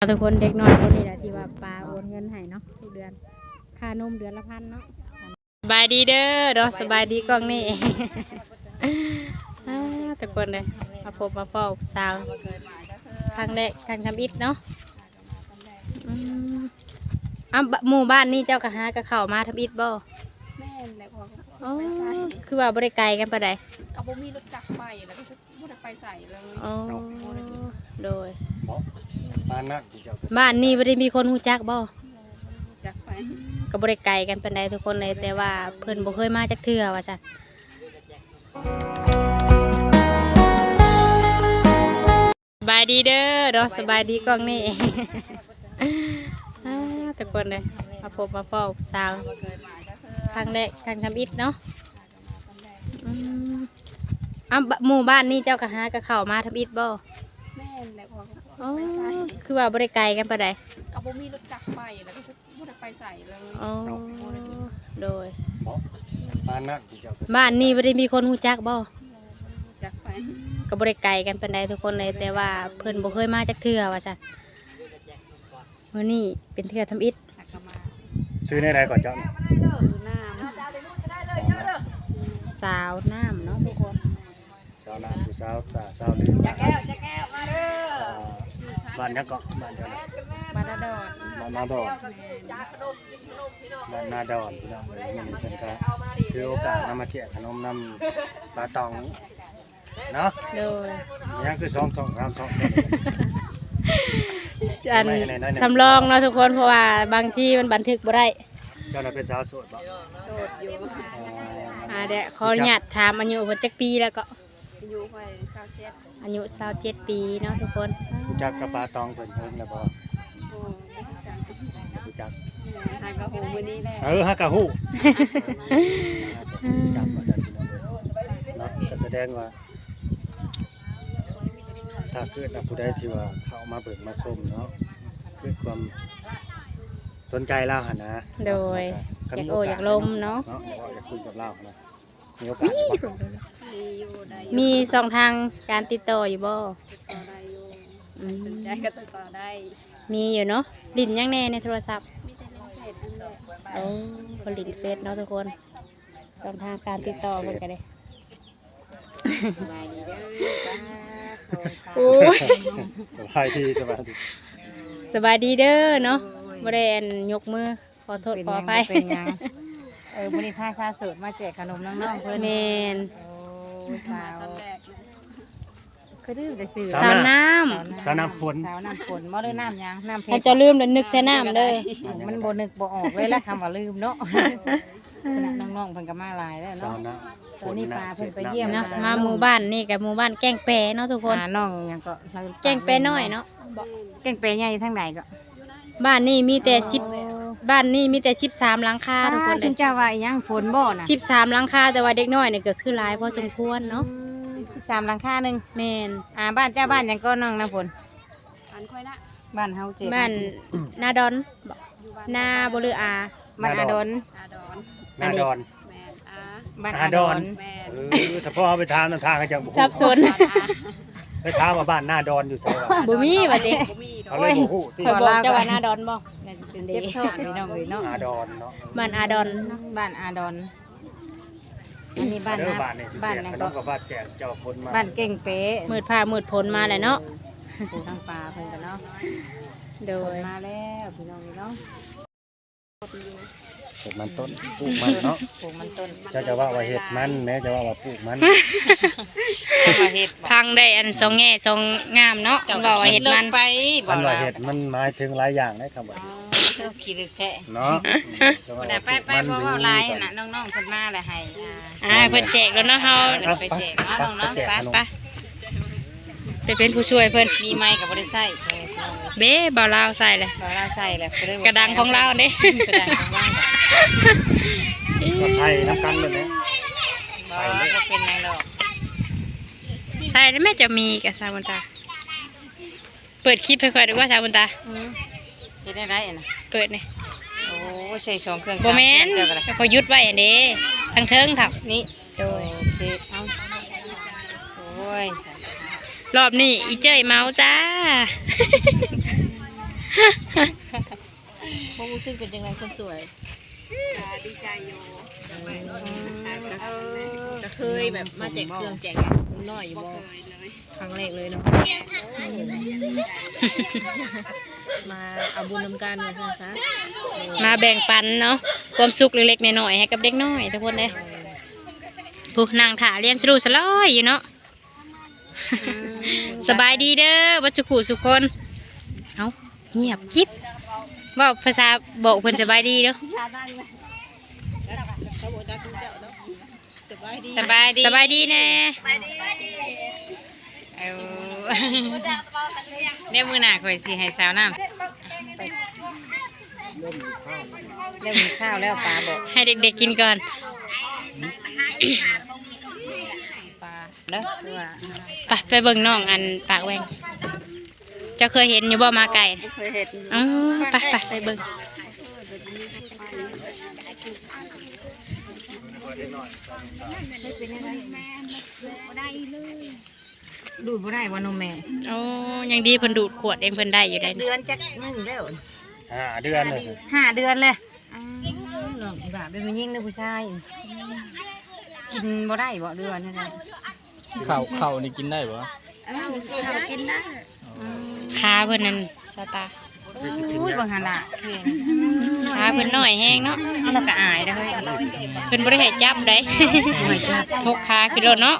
ทุกคนเด็กน้อยคนนี้แหละที่ว่าปลาโอนเงินให้เนาะทุกเดือน ค่านมเดือนละพันเนาะสบายดีเด้อเนาะสบายดีกล้องนี่อ่าทุกคนเลยมาพบมาพ่อสาวครั้งแรกครั้งทำอิฐเนาะอืมอ้าวบหมู่บ้านนี่เจ้ากะหากะเข้ามาทำอิฐบ่แม่นแหละพออ๋อไปใส่คือว่าบริไกลกันปะใดกับบ่มีรถจักรไปแล้วก็บ่ได้ไปใส่เลยอ๋อโดย ปานนักที่เจ้าเป็นบ้านนี่ไม่ได้มีคนหูจักบ่จักรไปก็บริไกลกันเป็นใดทุกคนเลยแต่ว่าเพิ่นบ่เคยมาจากเทื่อว่าซั่นสบายดีเด้อเนาะสบายดีกล้องนี่ อ่าทุกคนเลยมาพบมาพ่อสาวเคยมาก็คือครั้งแรกครั้งทำอิฐเนาะอืมอ้าวบหมู่บ้านนี่เจ้ากะหากะเข้ามาทำอิฐบ่ แม่นแหละพออ๋อไปใส่ คือว่าบริไกลกันปะใดกับบ่มีรถจักรไปแล้วก็บ่ได้ไปใส่เลยอ๋อโดยปานนักที่เจ้าเป็นบ้านนี่ไม่ได้มีคนหูจักบ่จักรไปก็บริไกลกันเป็นใดทุกคนเลยแต่ว่าเพิ่นบ่เคยมาจากเทื่อว่าซั่นมื้อนี้เป็นเทื่อทำอิฐหักก็มาซื้อในใดก่อนเจ้านี่ซื้อน้ำสาวน้ำเนาะทุกคนสาวนาผู้สาวสาวสาวลืมแก้วจะแก้วมาเด้อ บ้านยังเกาะบ้านเดียวนะบาดาดอดบ้านนาดอนบ้านนาดอนพี่น้องเลยมันเป็นก็คือโอกาสนำมาแจกขนมนำปลาตองเนาะโดยยังคือสองสองสามสองอันไม่ไหนๆๆสำรองเนาะทุกคนเพราะว่าบางที่มันบันทึกบ่ได้เจ้าน่ะเป็นสาวโสดบ่โสดอยู่อ๋ออ่าเดี๋ยวขออนุญาตถามอายุเพิ่นจักปีแล้วก็อยู่ไป27 อายุ27ปีเนาะทุกคนรู้จักกับปลาตองเพิ่นเพิ่นแล้วบ่โอ้บ่จักรู้จักหากะโหมื้อนี้แหละเออฮักกะฮู้จับมาสั่นพี่น้องเลยเนาะก็แสดงว่า ถ้าเกิดว่าผู้ใดที่ว่าเข้ามาเบิ่งมาชมเนาะเกิดความสนใจเล่าหั่นนะโดยก็อยากมีโอโสอยากลมเนาะเนาะบอกว่าอยากคุยกับเล่านะ มีโอกาสบ่มีอยู่ได้อยู่มีสองทางการติดต่ออยู่บ่ติดต่อได้อยู่อืมสนใจก็ติดต่อได้มีอยู่เนาะลิ้นยังแน่ในโทรศัพท์มีแต่เล่นเพจนั่นแหละโอ้ผลิตเฟซเนาะทุกคนช่องทางการติดต่อมันกันเลย สบายดีเด้อจ้าโซนสาวโอ้ย สบายดีสบายดีสบายดีเด้อเนาะบริเวณยกมือขอโทษเป็นขอยังอภัยเป็นยังเออมื้อนี้พาสาวโสดมาแจกขนมน้องๆเพิ่นเมนโอ้สาวตอนแรกเลยคือดื้อแต่สื่อสาวน้สาวน้ำฝนสาวน้ำฝนบ่ได้น้ำหยังน้ำเพำถ้าชรจะลืมแล้วนึกใส่น้ำเด้อมันบ่นึกบ่ออกเลยละคำว่าลืมเนาะขณะน้องๆเพิ่นก็มาหลายแล้วสาวเนาะนะสาวนี่ปลาเพิ่นไปเยี่ยมเนาะมาหมู่บ้านนี่กับหมู่บ้านแกล้งแปรเนาะทุกคนหาน้องหยังก็แกล้งแปรน้อยเนาะแกล้งแปรใหญ่ทั้งใดก็บ้านนี่มีแต่สิบ บ้านนี่มีแต่สิบสามหลังคาทุกคนเลคุยณเจ้าว่าอีหยังฝนบ่น่ะสิบสามหลังคาแต่ว่าเด็กน้อยเนี่ยก็คือหลายพอสมควรเนาะ13หลังคาหนึงแมนอ่าบ้านเจ้าบ้านหยังก็น้องน้ำฝนอันค่อยละบ้านเฮาเจ็ดบ้านนาดอนอยู่บ้านนาบหรืออาบ้านอาดนอาดอนหน้าดอนแมนอาบ้านอาอาดดออนนแมนเออเฉพาะเอาไปถามนำทางให้เจังบ่สับสนบ้านอาไปถามว่าบ้านหน้าดอนอยู่ไสวะบ่มีว่าเด็กบ่มีดอเขากเลยบ่ฮู้ที่คอยบอกเจ้าว่านาดอนบ่ เป็นเจ็บท้องพี่น้องเอ้ยเนาะหน้าดอนเนาะบ้านอาดอนบ้านอาดอน อันนี้บ้านเด้อนะบ้านนี่สิบ้านแจกนั่นขนก็มกับบ้านแจกเจ้าคนมาบ้านเก่งเป๊ะมืดผ้ามืดผลมาแหละเนาะปลูกทางปลาเพิ่นกันเนาะโดฝนย มาแล้วพี่น้องเนาะ เห็ดมันต้นปลูกมันเนาะปลูกมันต้นเจ้าจะว่าว่าเห็ดมันแม้จะว่าว่าปลูกมันเอามาเฮ็ดบ่พังได้อันสองแง่สองงามเนาะบอกว่าเห็ดมันไปบ่มันว่าล่ะเห็ดมันหมายถึงหลายอย่างได้คำว่าอ๋อเจ้าขี้ลึกแท้เนาะบ่ได้ไปไปบ่เว้าหลายน่ะน้องๆเพิ่นมาแล้วให้อ่าอ่าเพิ่นแจกแล้วเนาะเฮาเพิ่นไปแจกเนาะน้องๆแจกไปขนมไป ไปเป็นผู้ช่วยเพิ่นมีไม้ก็บ่ได้ใช้เออพี่น้องเอ้ยเบ้บ่าวลาวใส่เลยบ่เราใส่แล้วก็เลยบ่กระดังของเราเด้ กระดังของเราก็ใส่น้ำกันเลยนะบ่บ่เป็นหยังดอกใช่แล้วแม่จะมีกับสาวบุญตา เปิดคลิปให้ค่อยดูว่าสาวบุญตาอือเฮ็ดได้ไรอะน่ะเปิดนี่โอ้ใส่สองเครื่องบ่แม่นสาเครื่องเจ้าก็ได้เขายุดไว้อันเด้ทั้งเทิงถับนี่โดยโอเคเอาโอ้ย รอบนี้อีเจ้ยเมาจ้าเป็นจังไงคนสวยดีใจอยู่ก็เคยแบบมาแจกเครื่องแจกน้อยอยู่บ่บ่เคยเลยครั้งแรกเลยเนาะมาเอาบุญนำกันมาซะมาแบ่งปันเนาะความสุขเล็กๆน้อยๆให้กับเด็กน้อยทุกคนเลยผู้นางถาเรียนสรุสลอยอยู่เนาะ สบายดีเด้อวัชขู่สุคนเอาเงียบกิ๊บเว่าภาษาบอกเพิ่นสบายดีเด้อสบายดีสบายดีสบายดีแน่เอาเดี๋ยวมื้อหน้าข่อยสิให้สาวน้ำเริ่มมีข้าวแล้วปลาบอกให้เด็กๆกินก่อนปลา เด้อคือว่าไปไปเบิ่งน้องอันปากแหวงเจะเคยเห็นอยู่บ่มาไก่เคยเห็นอ๋อไปไปไปเบิ่งดูดบ่ได้ว่านมแม่โอ้ยังดีเพิ่นดูดขวดเองเพิ่นได้อยู่ได้นี่เดือนจักนึงแล้วห้าเดือนเลยสิห้าเดือนเลยน้องอีบาเป็นผู้หญิงหรือผู้ชาย กินบ่ได้บ่เดือนนั่นแหละ ข้าวข้าวนี่กินได้ปะกินได้ขาเพิ่นนั่นชาตาคือสิกินอุ้ยยาบางหันละเพียงขาเพิ่นน้อยแฮงเนาะเราก็อายได้อเฮ้ยเพิ่นบ่ได้ให้จับได้ไม่จับพกขาขึ้นรถเนาะ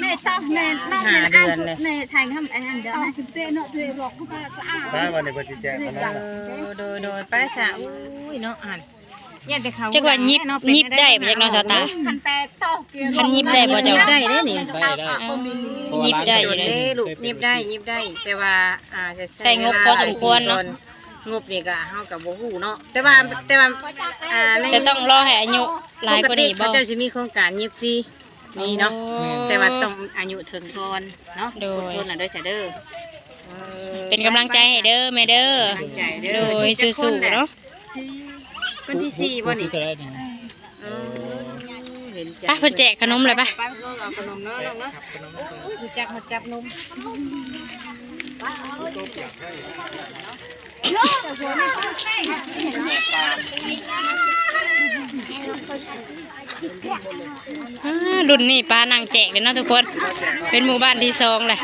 ในต้อในนอกห้าเดือนเลยในชายทำอันเดียวนะคือเตะเนาะเตะบอกเข้าไปก็อ่าได้วันนี้เพิ่นสิแจกขนมเออโดยโดยไปสะอุ้ยเนาะอ่า นเนี่ยแต่เขาจักว่ายิบยิบได้บ่จักเนาะชาตา คันแต่ต่อเกียร์คันยิบได้บ่ยิเจ้าบได้เด้นี่ ได้ได้อ๋อยิบได้อยู่โดได้เด้ลูกยิบได้ยิบได้ แต่ว่าอ่าจะใช้งบพอสมควรเนาะ งบนี่ก็เฮากับบ่ฮู้เนาะแต่ว่าแต่ว่าอ่าในแต่ต้องรอให้อายุหลายกว่านี้ปบ่ติเขาเจ้าสิมีโครงการยิบฟรีมีเนาะโอ้แต่ว่าต้องอายุถึงก่อนเนาะโดยอดทนน่ะเด้อจ้ะเด้อออเป็นกำลังใจให้เด้อแม่เด้อกำลังใจเด้อโดยสู้ๆเนาะ วันที่สี่บ่นี่ก็ได้นี่เออเห็นใจไปเพิ่นแจกขนมเลยปะไปเอาขนมเนาะน้องเนาะรู้จักหัดจับนมอ่ารุ่นนี้ป้านางแจกเลยเนาะทุกคน เป็นหมู่บ้านที่สองเลย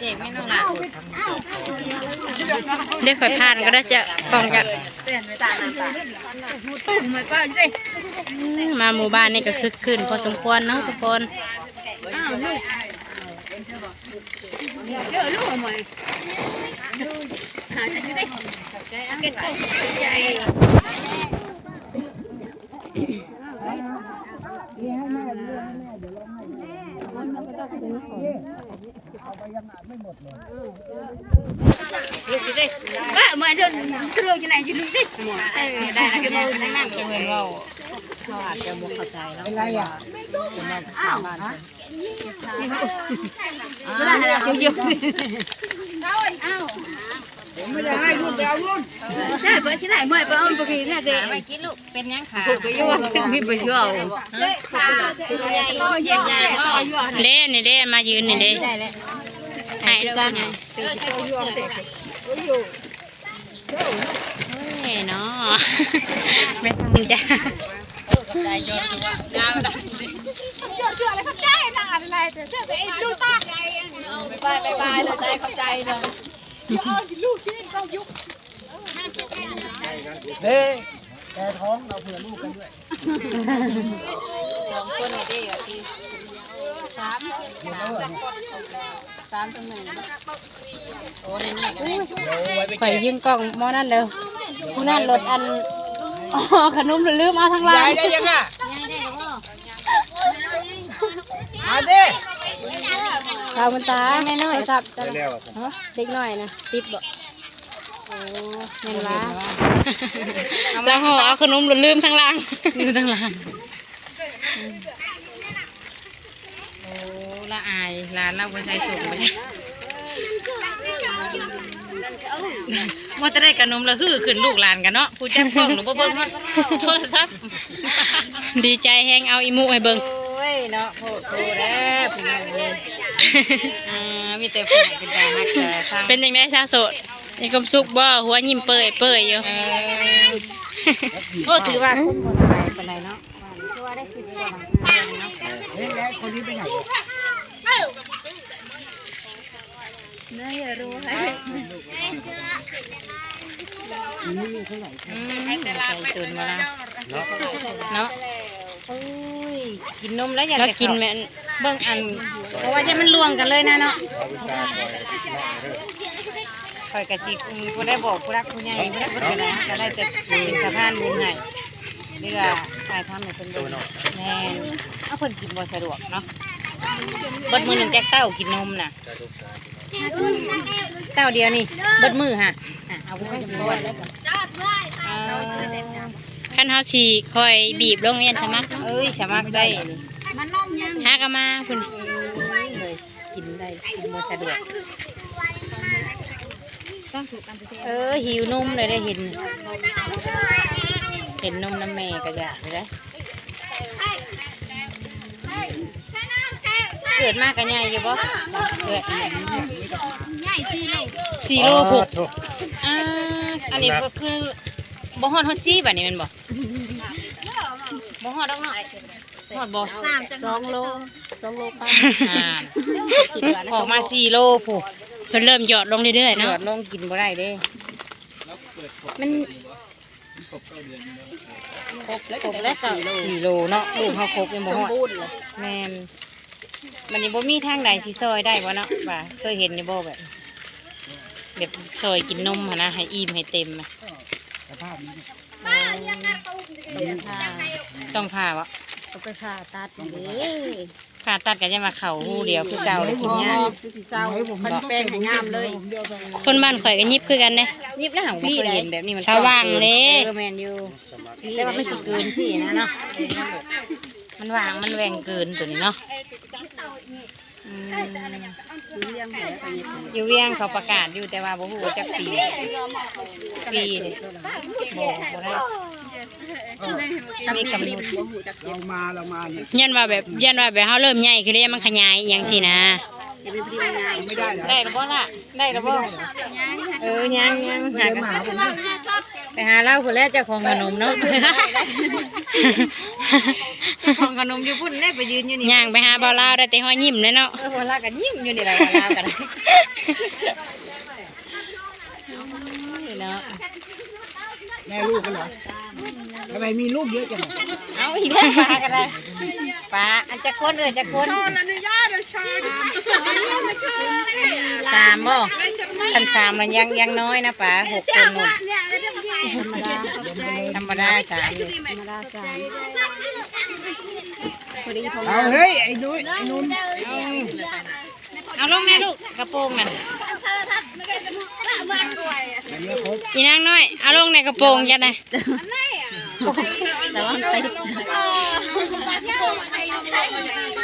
เจ๊ไม่น้องละเดี๋ยวข่อยผ่านก็ได้จะป้องกันอืมมาหมู่บ้านนี่ก็คึกคืนพอสมควรเนาะทุกคนว่าเหมื อนเดินเครื่องที่ไหนจะดูดิเออได้แล้วก็มานั่งๆจะเหมือนว่าเขาอาจจะบ่เข้าใจเนาะเป็นไรอะเป็นแบบชาวบ้านเพิ่นเวลาเราเยอะใช่เปิดที่ไหนเมื่อเปิดเอาไปกินแค่เด็กไปกินลูกเป็นยังขาไปยั่วพี่ไปยั่วเยี่ยมใหญ่ก็เด้นี่เด้มายืนนี่เด้ หายกันไงเฮ้ยเนาะไม่ทำจ้ะใจยนว่าดาวดังไปไปไปเลยใจเข้าใจเลยเด้แกท้องเราเผื่อลูกกันด้วยสองคนนี่ได้อยู่ที่ สามสามตรงไหนโอ้ในนี่ก็ได้ข่อยยืนกล้องหมอนั่นเด้อผู้นั่นรถอันอ๋อขนมลืมเอาทางล่างได้ยังอะยังได้ก็มาดิข้าวมันตาแม่น้อยครับได้แล้วอะฮะเด็กน้อยนะติดบ่โอ้แม่นว่าแล้วห่อเอาขนมลืมทางล่างลืมทั้งหลานโอ้ ละอายร้านเราบ่ใช้สุกบ่ใช่ว่าจะได้ขนมแล้วฮือขึ้นลูกหลานกันเนาะผู้จักกล้องหรือบ่เบิ่งเนาะโทรศัพท์ดีใจแฮงเอาอีมุให้เบิ่งโอ้ยเนาะโหดโหดแล้วพี่น้องเอ้ยอ่ามีแต่ผู้เป็นตาฮักแต่ทางเป็นจังได๋ซาโสดมีความสุขบ่หัวยิ้มเปื่อยเปื่อยอยู่เออก็ถือว่าคุ้มคนไปเป็นไรเนาะคือว่าได้คิดว่าเนาะเฮ้ยแล้วคนนี้ไปไหน น่าอืมตื่นมาแล้วเนาะกินนมแล้วอยากกินแม่เบิ่งอัน เพราะว่าจะมันรวมกันเลยนะเนาะคอยกระซิบผู้ได้บอกผู้รักผู้ใหญ่ผู้ได้ผู้ใหญ่ก็ได้แต่เป็นสะพานบุญให้เรือถ่ายทำให้เป็นบุญแน่เอาคนกินบ่สะดวกเนาะ เบิดมือหนึ่งแจ๊กเต้ากินนมน่ะเต้าเดียวนี่เบิดมือฮะอะเอาไปใส่สีบอลเอาคันเฮาสิคอยบีบลงเรียนสมัครเอ้ยสมัครได้นี่หากมาพุ่นเลยกินได้กินบ่สะดวกเออหิวนมเลยได้เห็น เห็นนมน้ำแม่ก็อยากเลยได้ เกิดมากกันใหญ่อยู่บ่เกิดสี่โลหกโถ่อ่าอันนี้ก็คือบ่ฮอดฮอดซี่บัดนี้แมันบ่บ่ฮอดดอกเนาะฮอดบ่สองโลสองโลปอ่าออกมาสี่โลผู้เพิ่นเริ่มหยอดลงเรื่อยๆหยเนาะอดลงกินบ่ได้เด้มันครบแล้วครบแล้วสี่โลเนาะลูกเฮาครบยังบ่ฮอดแม่น มันนี่บ่มีทางใดสิซอยได้บ่เนาะว่าเคยเห็นอยู่บ่แบบแบบซอยกินนมหั่นนะให้อิ่มให้เต็มอะสภาพนี้ต้องผ่าวะก็ไปผ่าตัดเด้ผ่าตัดกันจะมาเข่าหูเดียวคือเก่าเลยกินยากสิเศร้าพันแป้งให้งามเลย คนบ้านข่อยก็ยิบคือกันเด้ยิบแล้วหังบ่เคยเห็นแบบนี้มันสว่างเลยเออแมนอยู่สมัครแต่ว่ามันสิเกินสินะเนาะมันวางมันแหวงเกินตัวนี้เนาะ อืมอยู่เวียงเขาประกาศอยู่แต่ว่าบ่ฮู้ว่าจักปีปีเลยบ่บ่ได้มีกำหนดเรามาเรามาเนี่ยยันว่าแบบยันว่าแบบเฮาเริ่มใหญ่คือเด้มันขยายอหย่างสินะ ไม่ได้เหรอได้หรือบ่ล่ะได้หรือบ่เออยังยังหากันไปหาเหล้าคนแรกเจ้าของขนมเนาะเจ้า ของขนมอยู่พุ่นได้ไปยืนอยู่นี่ย่างไปหาบ่าวลาวได้แต่ห้อยยิ้มเลยเนาะเออคนละกันยิ้มอยู่นี่แหละคนละกันเนาะแม่ลูกกันเหรอ ทำไมมีลูกเยอะจังเอาอีกแล้วปลากันเลยปลาอันจะคนเออจะคนสามบ่คันสามมันยังยังน้อยนะป๋าหกคนนุ่นธรรมดาสามอยู่เอาเฮ้ยไอ้นุ้ยไอ้นุ่น เอาลงแม่ลูกกระโปรงนั่นอันนี้ครบอีนางน้อย เอาลงในกระโปรงจังได๋แต่ว่าติด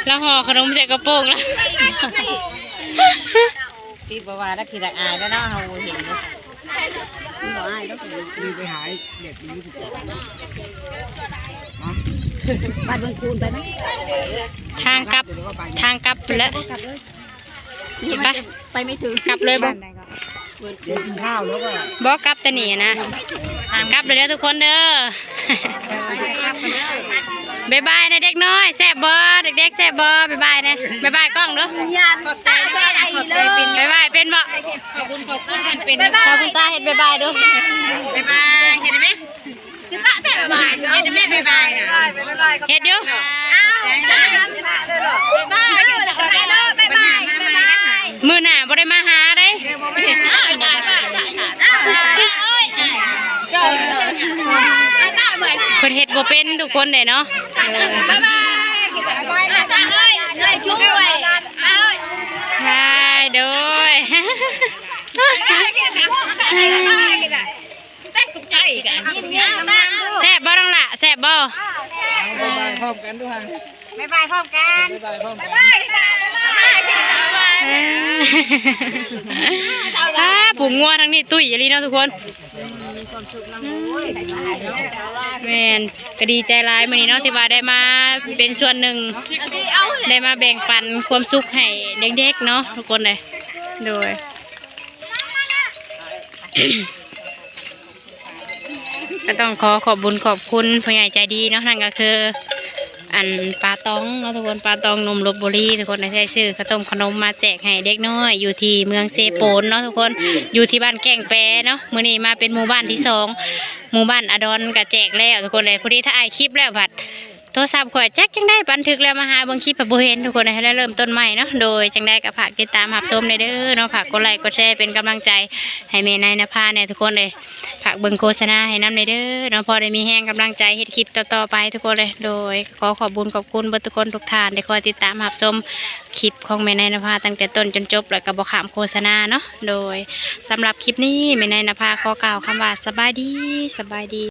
แล้วห่อขนมใส่กระโปรงแล้วติดบัวาแล้วคือตะอายแล้วเนาะเฮาเห็นเนาะมีไปหาเด็กนี้ถูกต้องทางกลับทางกลับไปแล้ว เห็นปะไปไม่ถึงกลับเลยบ่เดี๋ยวกินข้าวแล้วก็บ่กลับแต่นี่นะกลับเลยเด้อทุกคนเด้อบ๊ายบายนะเด็กน้อยแซ่บบ่เด็กๆแซ่บบ่บ๊ายบายนะบ๊ายบายกล้องเด้อบ๊ายบายเป็นบ่ขอบคุณขอบคุณมันเป็นขอบคุณตาเฮ็ดบ๊ายบายเด้อบ๊ายบายเห็นไหม คือตาแต่บายเห็นไหมบ๊ายบายนะเฮ็ดอยู่บ๊ายบายบ๊ายบายบ๊ายบายมือหน้าบ่ได้มาหาเด้ได้ได้โอ้ยเพิ่นเฮ็ดบ่เป็นทุกคนเด้เนาะบ๊ายบายตาเอ้ยเอ้ยช่วยเอ้ยใช่โดยแซ่บ บ่ต้องละแซ่บบ่บ๊ายบายพร้อมกันด้วยฮะบ๊ายบายพร้อมกันบ๊ายบายพร้อมกันอ่าผูงงัวทั้งนี้ตุ้ยอย่าลีเนาะทุกคนแมนก็ดีใจร้ายมื้อนี้เนาะที่ว่าได้มาเป็นส่วนหนึ่งได้มาแบ่งปันความสุขให้เด็กๆเนาะทุกคนเลยโดย ก็ต้องขอขอบบุญขอบคุณผู้ใหญ่ใจดีเนาะนั่นก็คือ อันปลาตองเนาะทุกคนปลาตองนมลบบุรีทุกคนในใช้ซื้อข้าวต้มขนมมาแจกให้เด็กน้อย อยู่ที่เมืองเซโปนเนาะทุกคนอยู่ที่บ้านแก่งแปรเนาะมื้อนี้มาเป็นหมู่บ้านที่สองหมู่บ้านอดอนก็แจกแล้วทุกคนเลยพอดีถ้าไอคลิปแล้วผัดโทรศัพท์ข่อยจักจังได้บันทึกแล้วมาหาบิ่งคลิปแบบบ่เห็นทุกคนให้ได้เริ่มต้นใหม่เนาะโดยจังได้ก็ฝากติดตามรับชมในเด้อเนาะฝากกดไลค์กดแชร์เป็นกำลังใจให้แม่นายนภาเนี่ยทุกคนเลย ฝากเบิ่งโฆษณาให้น้ำในเด้อเนาะพอได้มีแห้งกำลังใจเฮ็ดคลิปต่อๆไปทุกคนเลยโดย ขอขอบบุญขอบคุณเบทุกคนทุกท่านที่คอยติดตามหับชมคลิปของแม่นายนภาตั้งแต่ต้นจนจบแล้วก็บ่ขามโฆษณาเนาะโดยสำหรับคลิปนี้แม่นายนภาขอกล่าวคำว่าสบายดีสบายดี